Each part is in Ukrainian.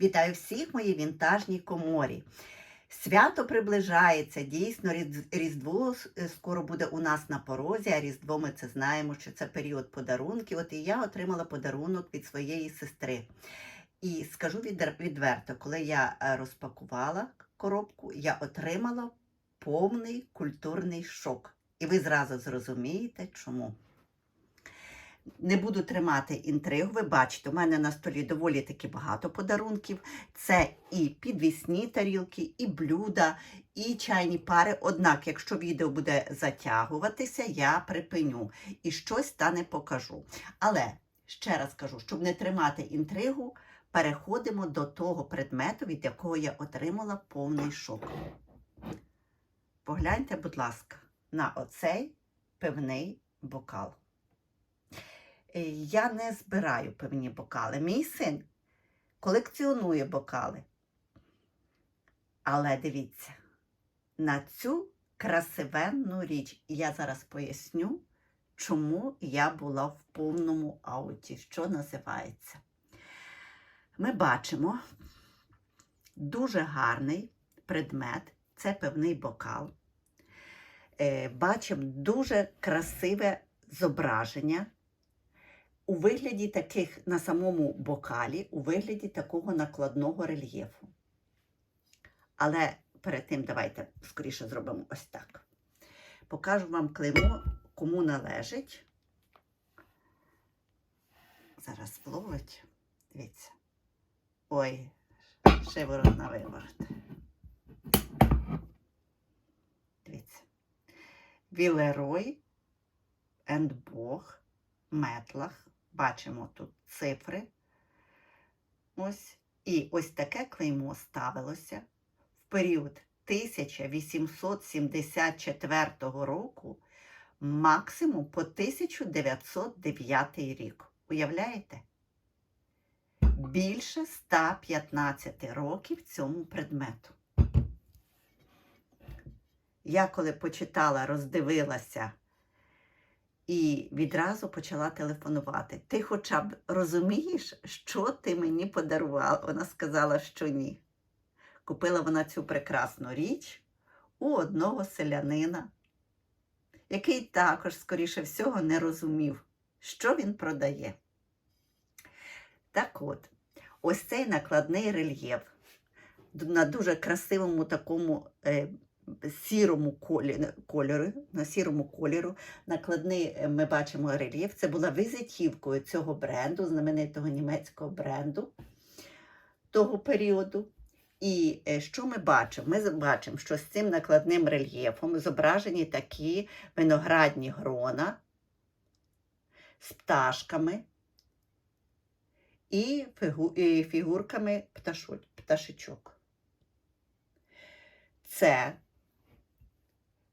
Вітаю всіх мої вінтажній коморі. Свято приближається, дійсно, Різдво скоро буде у нас на порозі, а Різдво ми це знаємо, що це період подарунків. От і я отримала подарунок від своєї сестри. І скажу відверто, коли я е, розпакувала коробку, я отримала повний культурний шок. І ви зразу зрозумієте, чому. Не буду тримати інтригу. Ви бачите, у мене на столі доволі таки багато подарунків. Це і підвісні тарілки, і блюда, і чайні пари. Однак, якщо відео буде затягуватися, я припиню і щось та не покажу. Але ще раз кажу, щоб не тримати інтригу, переходимо до того предмету, від якого я отримала повний шок. Погляньте, будь ласка, на оцей пивний бокал. Е, Я не збираю пивні бокали. Мій син колекціонує бокали. Але дивіться, на цю красивенну річ, я зараз поясню, чому я була в повному ауті, що називається. Ми бачимо дуже гарний предмет, це певний бокал. Е, Бачимо дуже красиве зображення у вигляді таких на самому бокалі, у вигляді такого накладного рельєфу. Але перед тим давайте скоріше зробимо ось так. Покажу вам клеймо, кому належить. Зараз вловить. Дивіться. Ой, шиворот на виворот. Дивіться. Вілерой енд Бог, метлах. Бачимо тут цифри. Ось. І ось таке клеймо ставилося в період 1874 року максимум по 1909 рік. Уявляєте? Більше 115 років цьому предмету. Я коли почитала, роздивилася і відразу почала телефонувати. Ти хоча б розумієш, що ти мені подарувала? Вона сказала, що ні. Купила вона цю прекрасну річ у одного селянина, який також, скоріше всього, не розумів, що він продає. Так от, ось цей накладний рельєф на дуже красивому такому е, сірому колі, на сірому кольору. Накладний е, ми бачимо рельєф. Це була візитівкою цього бренду, знаменитого німецького бренду того періоду. І е, що ми бачимо? Ми бачимо, що з цим накладним рельєфом зображені такі виноградні грона з пташками і, фігурками пташу, пташечок. Це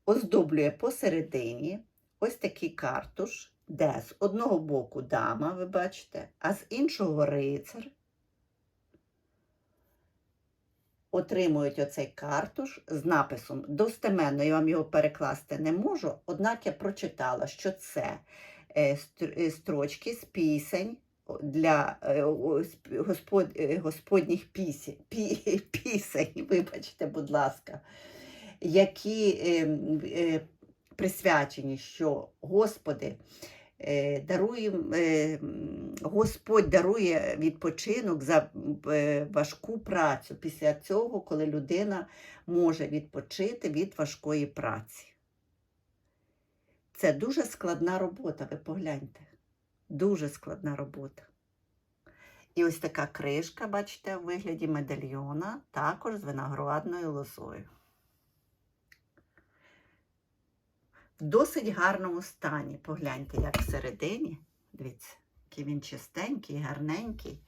оздоблює посередині ось такий картуш, де з одного боку дама, ви бачите, а з іншого рицар. Отримують оцей картуш з написом достеменно, я вам його перекласти не можу, однак я прочитала, що це е, е, строчки з пісень для е, господніх пісень, пі, пісень, вибачте, будь ласка, які е, е, присвячені, що Господи, е, дарує, е, Господь дарує відпочинок за важку працю після цього, коли людина може відпочити від важкої праці. Це дуже складна робота, ви погляньте. Дуже складна робота. І ось така кришка, бачите, у вигляді медальйона, також з виноградною лозою. В досить гарному стані. Погляньте, як всередині. Дивіться, який він чистенький, гарненький.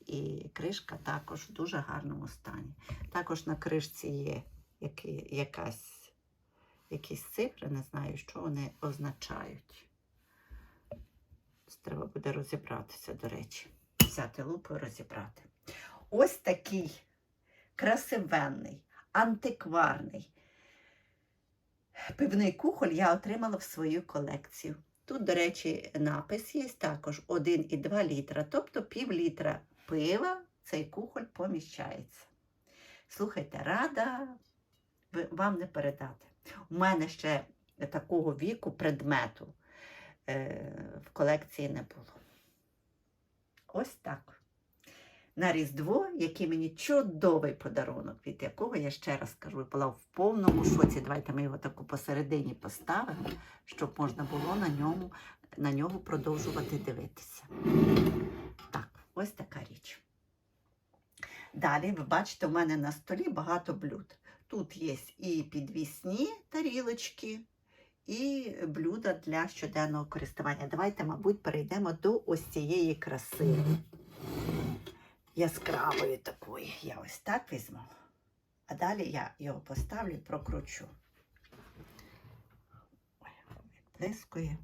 І кришка також в дуже гарному стані. Також на кришці є які, якась, якісь цифри, не знаю, що вони означають. Треба буде розібратися, до речі. Взяти лупу і розібрати. Ось такий красивенний, антикварний пивний кухоль я отримала в свою колекцію. Тут, до речі, напис є також 1,2 літра, тобто пів літра пива цей кухоль поміщається. Слухайте, рада вам не передати. У мене ще такого віку предмету е, в колекції не було. Ось так. На Різдво, який мені чудовий подарунок, від якого я ще раз кажу, була в повному шоці. Давайте ми його таку посередині поставимо, щоб можна було на ньому, на нього продовжувати дивитися. Так, ось така річ. Далі, ви бачите, у мене на столі багато блюд. Тут є і підвісні тарілочки, і блюда для щоденного користування. Давайте, мабуть, перейдемо до ось цієї краси. Яскравої такої. Я ось так візьму. А далі я його поставлю і прокручу. Ой, відблискує.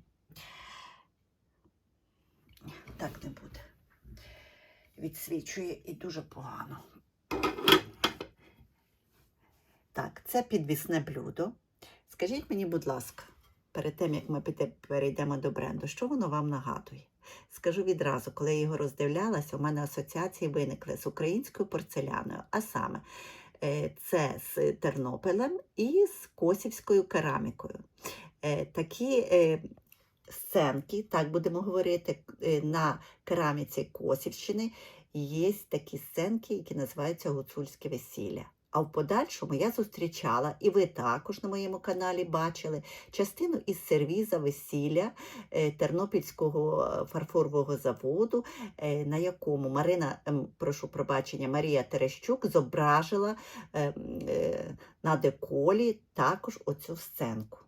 Так не буде. Відсвічує і дуже погано. Так, це підвісне блюдо. Скажіть мені, будь ласка, перед тим, як ми перейдемо до бренду, що воно вам нагадує? Скажу відразу, коли я його роздивлялася, у мене асоціації виникли з українською порцеляною, а саме е, це з Тернопілем і з косівською керамікою. Е, Такі е, сценки, так будемо говорити, на кераміці Косівщини є такі сценки, які називаються гуцульське весілля. А в подальшому я зустрічала, і ви також на моєму каналі бачили частину із сервіза весілля е, Тернопільського е, фарфорового заводу, е, на якому Марина, ем, прошу пробачення, Марія Терещук зображила на деколі також оцю сценку.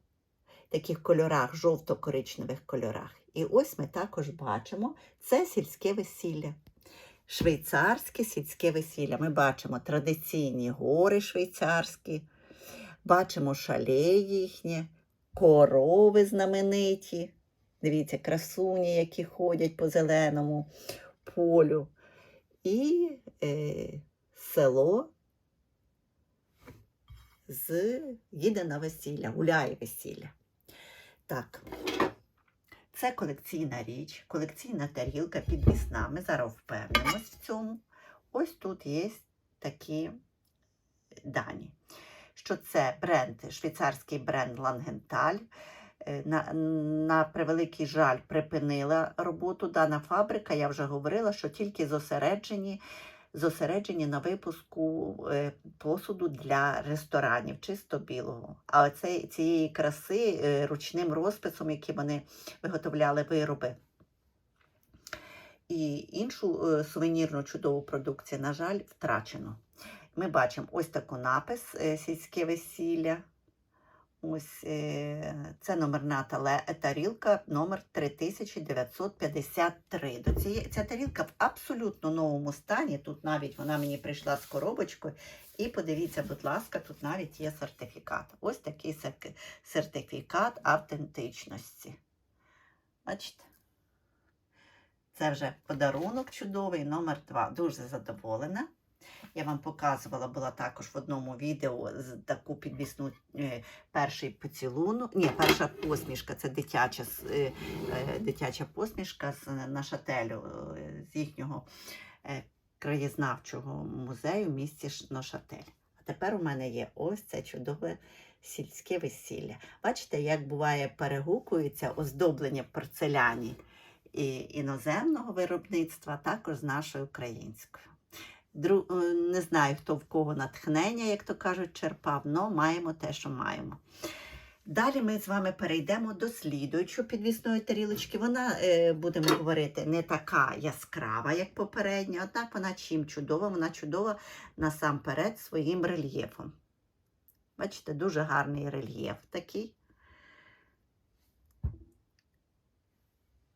Таких кольорах, жовто-коричневих кольорах. І ось ми також бачимо це сільське весілля. Швейцарське сільське весілля. Ми бачимо традиційні гори швейцарські, бачимо шале їхнє, корови знамениті. Дивіться, красуні, які ходять по зеленому полю. І е, село з їде на весілля, гуляє весілля. Так. Це колекційна річ, колекційна тарілка підвісна. Ми зараз впевнимось в цьому. Ось тут є такі дані. Що це бренд, швейцарський бренд Лангенталь. На, на превеликий жаль, припинила роботу дана фабрика. Я вже говорила, що тільки зосереджені, зосереджені на випуску е, посуду для ресторанів, чисто білого. А оце, цієї краси е, ручним розписом, які вони виготовляли вироби. І іншу е, сувенірну чудову продукцію, на жаль, втрачено. Ми бачимо ось таку напис сільське весілля. Ось е, це номерна тале- тарілка номер 3953. До цієї, ця тарілка в абсолютно новому стані. Тут навіть вона мені прийшла з коробочкою. І подивіться, будь ласка, тут навіть є сертифікат. Ось такий сертифікат автентичності. Бачите? Це вже подарунок чудовий, номер 2. Дуже задоволена. Я вам показувала, була також в одному відео таку підвісну е, перший поцілунок. Ні, перша посмішка це дитяча, е, е, дитяча посмішка з Нашателю, з їхнього краєзнавчого музею в місті Ношатель. А тепер у мене є ось це чудове сільське весілля. Бачите, як буває перегукується оздоблення порцеляні і іноземного виробництва, також з нашою українською. Дру... е, Не знаю, хто в кого натхнення, як то кажуть, черпав, але маємо те, що маємо. Далі ми з вами перейдемо до слідуючої підвісної тарілочки. Вона, е, будемо говорити, не така яскрава, як попередня, однак вона чим чудова, вона чудова насамперед своїм рельєфом. Бачите, дуже гарний рельєф такий.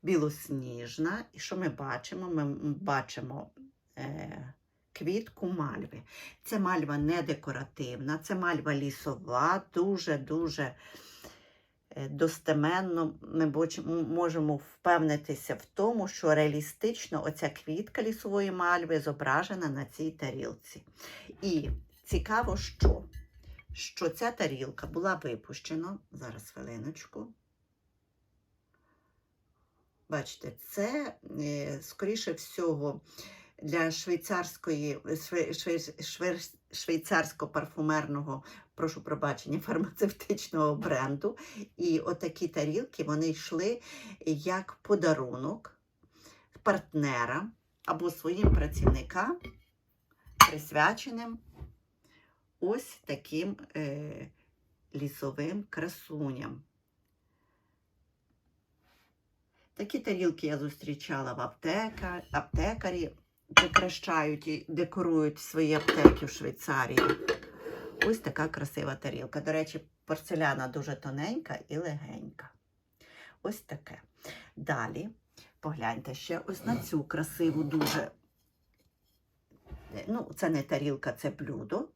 Білосніжна. І що ми бачимо? Ми бачимо е, квітку мальви. Це мальва не декоративна, це мальва лісова, дуже-дуже е, достеменно ми можемо впевнитися в тому, що реалістично оця квітка лісової мальви зображена на цій тарілці. І цікаво, що, що ця тарілка була випущена, зараз хвилиночку. Бачите, це, е, скоріше всього, для швейцарської шве- шве- шве- швейцарсько-парфумерного, прошу пробачення, фармацевтичного бренду. І отакі тарілки вони йшли як подарунок партнерам або своїм працівникам, присвяченим ось таким е, лісовим красуням. Такі тарілки я зустрічала в аптека, аптекарі прикрашають і декорують свої аптеки в Швейцарії. Ось така красива тарілка. До речі, порцеляна дуже тоненька і легенька. Ось таке. Далі погляньте ще ось на цю красиву дуже. Ну, це не тарілка, це блюдо.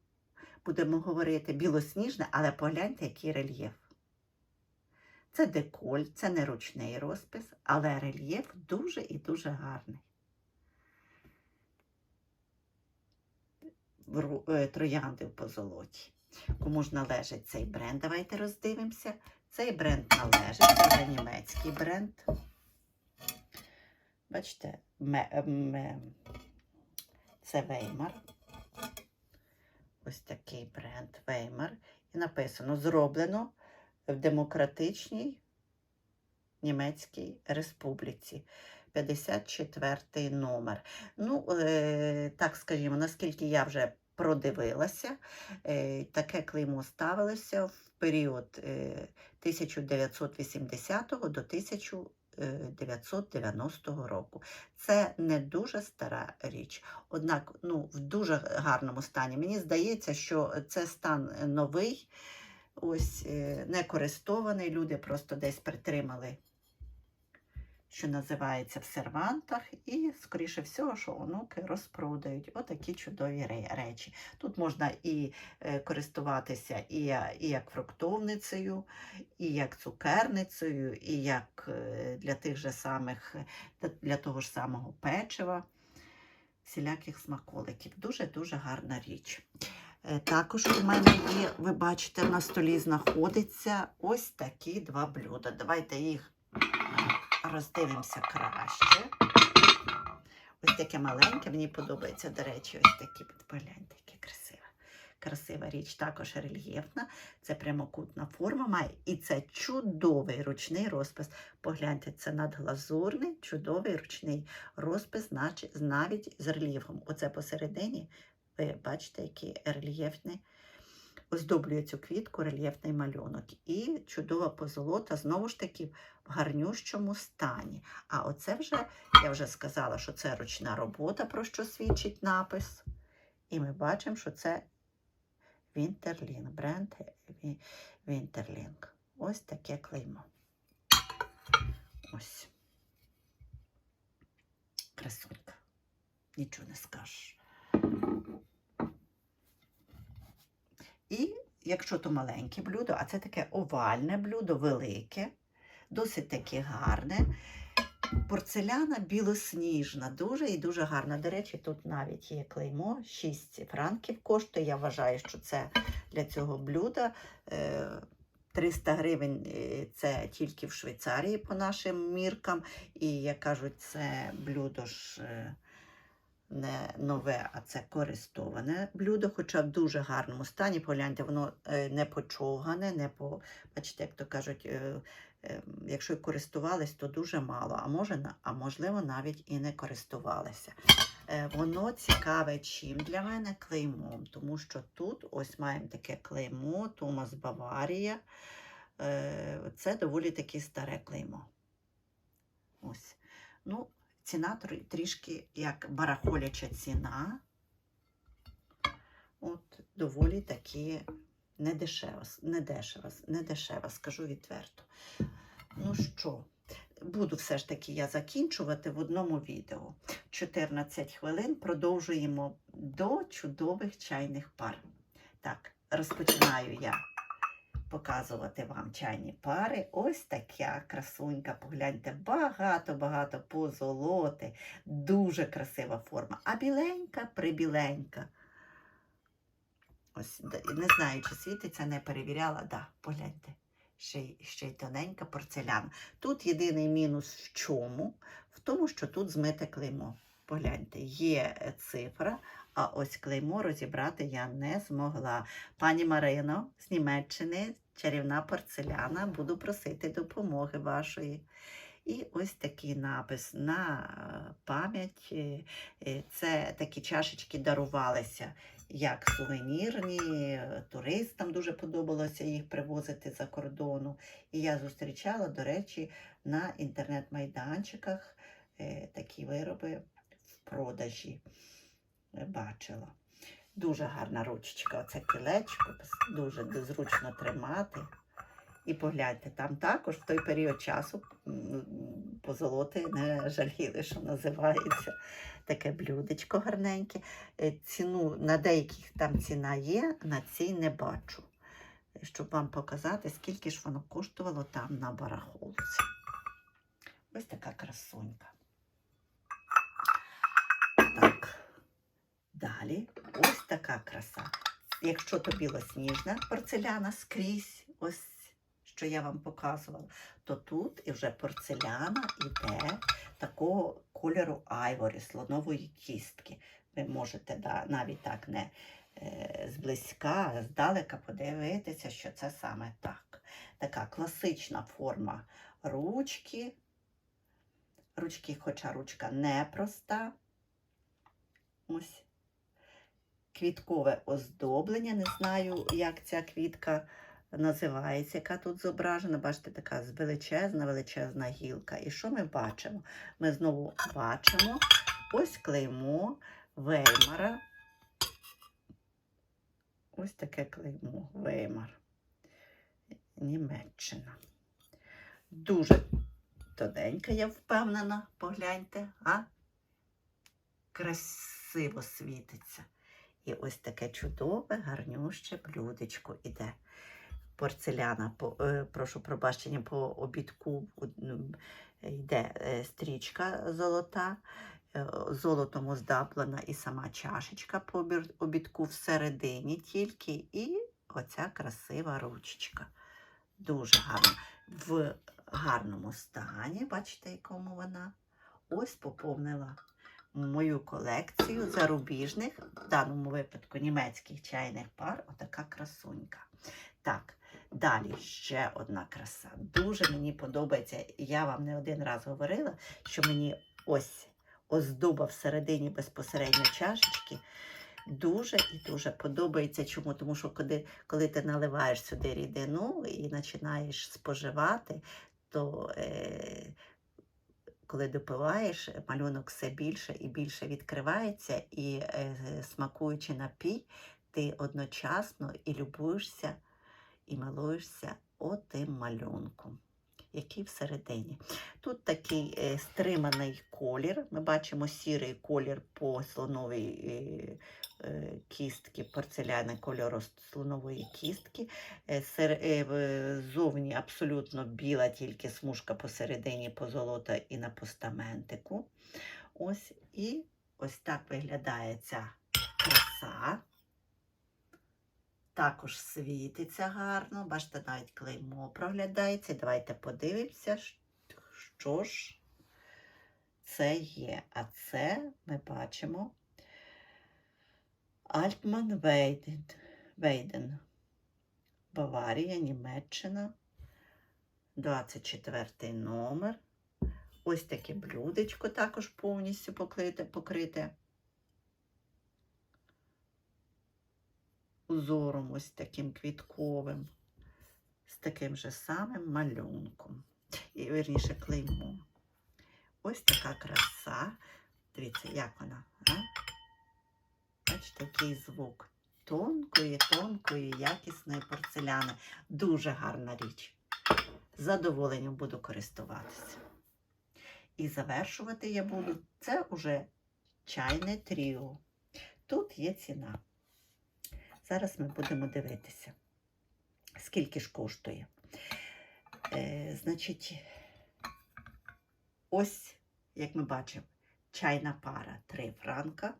Будемо говорити білосніжне, але погляньте, який рельєф. Це деколь, це не ручний розпис, але рельєф дуже і дуже гарний. В ру- е, Троянди в позолоті. Кому ж належить цей бренд? Давайте роздивимося. Цей бренд належить, це німецький бренд. Бачите, ме- це Веймар. Ось такий бренд Веймар. І написано: зроблено в Демократичній Німецькій Республіці. 54 номер. Ну, е, так скажімо, наскільки я вже продивилася, е, таке клеймо ставилося в період е, 1980 до 1990 року. Це не дуже стара річ, однак ну, в дуже гарному стані. Мені здається, що це стан новий, ось е, не користований. Люди просто десь притримали, що називається в сервантах, і, скоріше всього, що онуки розпродають отакі чудові речі. Тут можна і е, користуватися і, і як фруктовницею, і як цукерницею, і як е, для тих же самих, е, для того ж самого печива, всіляких смаколиків. Дуже-дуже гарна річ. Е, Також у мене є, ви бачите, на столі знаходиться ось такі два блюда. Давайте їх роздивимося краще. Ось таке маленьке, мені подобається, до речі, ось такі, погляньте, яке красиве. Красива річ, також рельєфна. Це прямокутна форма має. І це чудовий ручний розпис. Погляньте, це надглазурний, чудовий ручний розпис, навіть з рельєфом. Оце посередині, ви бачите, який рельєфний. Оздоблює цю квітку рельєфний малюнок. І чудова позолота, знову ж таки, в гарнющому стані. А оце вже, я вже сказала, що це ручна робота, про що свідчить напис. І ми бачимо, що це Вінтерлінг, бренд Ві- Вінтерлінг. Ось таке клеймо. Ось. Красунька. Нічого не скажеш. І якщо то маленьке блюдо, а це таке овальне блюдо, велике, досить таки гарне. Порцеляна білосніжна, дуже і дуже гарна. До речі, тут навіть є клеймо 6 франків коштує. Я вважаю, що це для цього блюда. е, 300 гривень е, це тільки в Швейцарії по нашим міркам. І як кажуть, це блюдо ж е, не нове, а це користоване блюдо, хоча в дуже гарному стані. Погляньте, воно е, не почовгане, не по, бачите, як то кажуть, е, е, якщо користувались, то дуже мало, а може, а можливо, навіть і не користувалися. Воно цікаве чим для мене клеймом, тому що тут ось маємо таке клеймо Томас Баварія. Це доволі таки старе клеймо. Ось. Ну, ціна трішки як барахоляча ціна. От, доволі таки недешева, с- недешева, с- скажу відверто. Ну що, буду все ж таки я закінчувати в одному відео. 14 хвилин продовжуємо до чудових чайних пар. Так, розпочинаю я показувати вам чайні пари. Ось така красунька. Погляньте, багато-багато позолоти. Дуже красива форма. А біленька, прибіленька. Ось, не знаю, чи світиться, не перевіряла. Да, погляньте. Ще, й- ще й тоненька порцеляна. Тут єдиний мінус в чому? В тому, що тут змите клеймо. Погляньте, є е, цифра, а ось клеймо розібрати я не змогла. Пані Марино з Німеччини, чарівна порцеляна, буду просити допомоги вашої. І ось такий напис на е, пам'ять. Е, Це такі чашечки дарувалися як сувенірні. Туристам дуже подобалося їх привозити за кордону. І я зустрічала, до речі, на інтернет-майданчиках такі вироби продажі е, бачила. Дуже гарна ручечка, оце кілечко, дуже зручно тримати. І погляньте, там також в той період часу позолоти не жаліли, що називається таке блюдечко гарненьке. Е, Ціну на деяких там ціна є, на цій не бачу. Щоб вам показати, скільки ж воно коштувало там на барахолці. Ось така красунька. Так. Далі ось така краса. Якщо то білосніжна порцеляна скрізь, ось що я вам показувала, то тут і вже порцеляна іде такого кольору айворі, слонової кістки. Ви можете да, навіть так не е, зблизька, а здалека подивитися, що це саме так. Така класична форма ручки. Ручки, хоча ручка непроста. Ось. Квіткове оздоблення. Не знаю, як ця квітка називається, яка тут зображена. Бачите, така величезна, величезна гілка. І що ми бачимо? Ми знову бачимо ось клеймо Веймара. Ось таке клеймо Веймар. Німеччина. Дуже тоненька, я впевнена, погляньте, а? Красиво світиться. І ось таке чудове, гарнюще блюдечко іде. Порцеляна, по, е, прошу пробачення, по обідку йде е, стрічка золота, е, золотом оздоблена і сама чашечка по обідку всередині тільки, і оця красива ручечка. Дуже гарно. В гарному стані, бачите, якому вона. Ось поповнила мою колекцію зарубіжних, в даному випадку німецьких чайних пар, отака красунька. Так, далі ще одна краса. Дуже мені подобається, я вам не один раз говорила, що мені ось оздоба всередині безпосередньо чашечки. Дуже і дуже подобається. Чому? Тому що коли, коли ти наливаєш сюди рідину і починаєш споживати, то е, коли допиваєш, малюнок все більше і більше відкривається, і е, смакуючи напій, ти одночасно і любуєшся, і милуєшся отим малюнком, який всередині. Тут такий е, стриманий колір. Ми бачимо сірий колір по слоновій е, е, кістки, порцеляни кольору слонової кістки. Е, е, Зовні абсолютно біла, тільки смужка посередині позолота і на постаментику. Ось і ось так виглядає ця краса. Також світиться гарно. Бачите, навіть клеймо проглядається. Давайте подивимося, що ж це є. А це ми бачимо Альтман Вейден. Баварія, Німеччина. 24 номер. Ось таке блюдечко також повністю покрите. покрите. Узором ось таким квітковим, з таким же самим малюнком. І вірніше клеймом. Ось така краса. Дивіться, як вона. А? Бачите, який звук тонкої, тонкої, якісної порцеляни. Дуже гарна річ. З задоволенням буду користуватися. І завершувати я буду. Це уже чайне тріо. Тут є ціна. Зараз ми будемо дивитися, скільки ж коштує. Е, значить, ось, як ми бачимо, чайна пара 3 франка.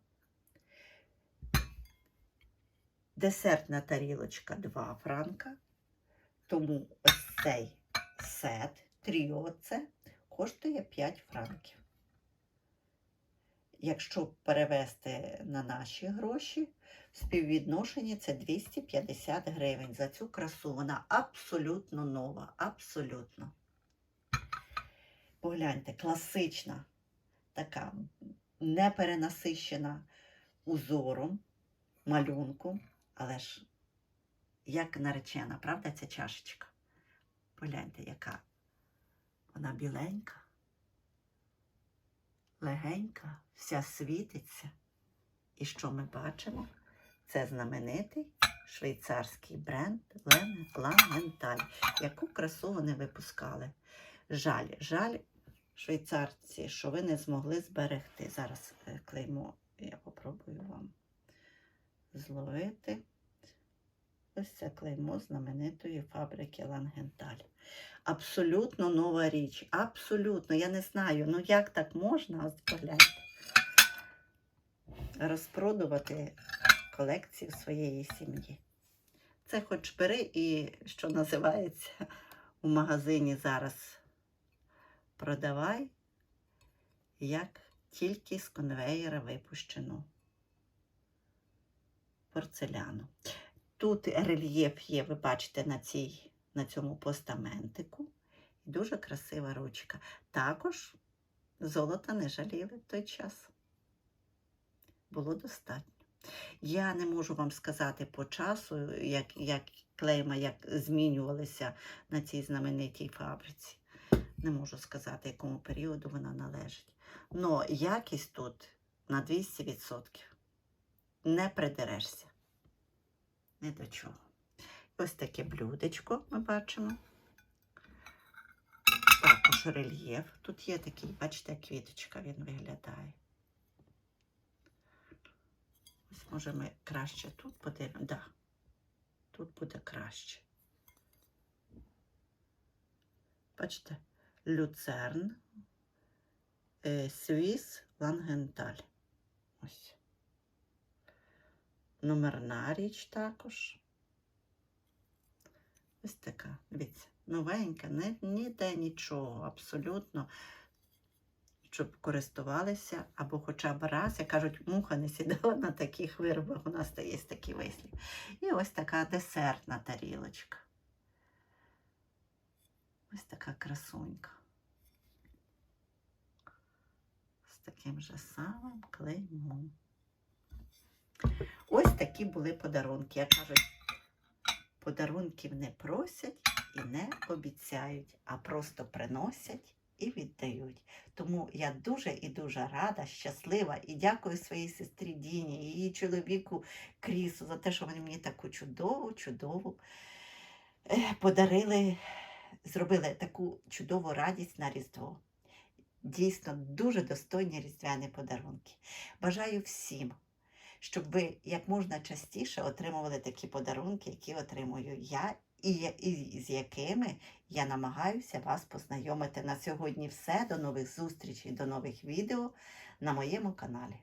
Десертна тарілочка 2 франка. Тому ось цей сет, тріо це, коштує 5 франків. якщо перевести на наші гроші, співвідношення це 250 гривень. За цю красу вона абсолютно нова. Абсолютно. Погляньте, класична, така неперенасищена узором, малюнком, але ж як наречена, правда, ця чашечка? Погляньте, яка вона біленька, легенька, вся світиться. І що ми бачимо? Це знаменитий швейцарський бренд Ламенталь. Яку красу вони випускали. Жаль, жаль, швейцарці, що ви не змогли зберегти. Зараз е, клеймо, я попробую вам зловити. Ось це клеймо знаменитої фабрики Лангенталь. Абсолютно нова річ. Абсолютно. Я не знаю, ну як так можна, ось розпродувати колекцію своєї сім'ї. Це хоч бери і, що називається, у магазині зараз продавай, як тільки з конвеєра випущено порцеляну. Тут рельєф є, ви бачите, на, цій, на цьому постаментику. Дуже красива ручка. Також золота не жаліли в той час. Було достатньо. Я не можу вам сказати по часу, як, як клейма як змінювалися на цій знаменитій фабриці. Не можу сказати, якому періоду вона належить. Но якість тут на 200%. Не придерешся. Ні до чого. Ось таке блюдечко ми бачимо. Також рельєф. Тут є такий, бачите, квіточка він виглядає. Ось може ми краще тут подивимо. Да. Тут буде краще. Бачите, люцерн, е, Свіс Лангенталь. Ось. Номерна річ також. Ось така, дивіться, новенька, ніде нічого, абсолютно, щоб користувалися, або хоча б раз, як кажуть, муха не сідала на таких виробах, у нас є такий вислів. І ось така десертна тарілочка. Ось така красунька. З таким же самим клеймом. Такі були подарунки. Як кажуть, подарунків не просять і не обіцяють, а просто приносять і віддають. Тому я дуже і дуже рада, щаслива і дякую своїй сестрі Діні її чоловіку Крісу за те, що вони мені таку чудову, чудову е, подарили, зробили таку чудову радість на Різдво. Дійсно, дуже достойні різдвяні подарунки. Бажаю всім щоб ви як можна частіше отримували такі подарунки, які отримую я, і, і з якими я намагаюся вас познайомити. На сьогодні все. До нових зустрічей, до нових відео на моєму каналі.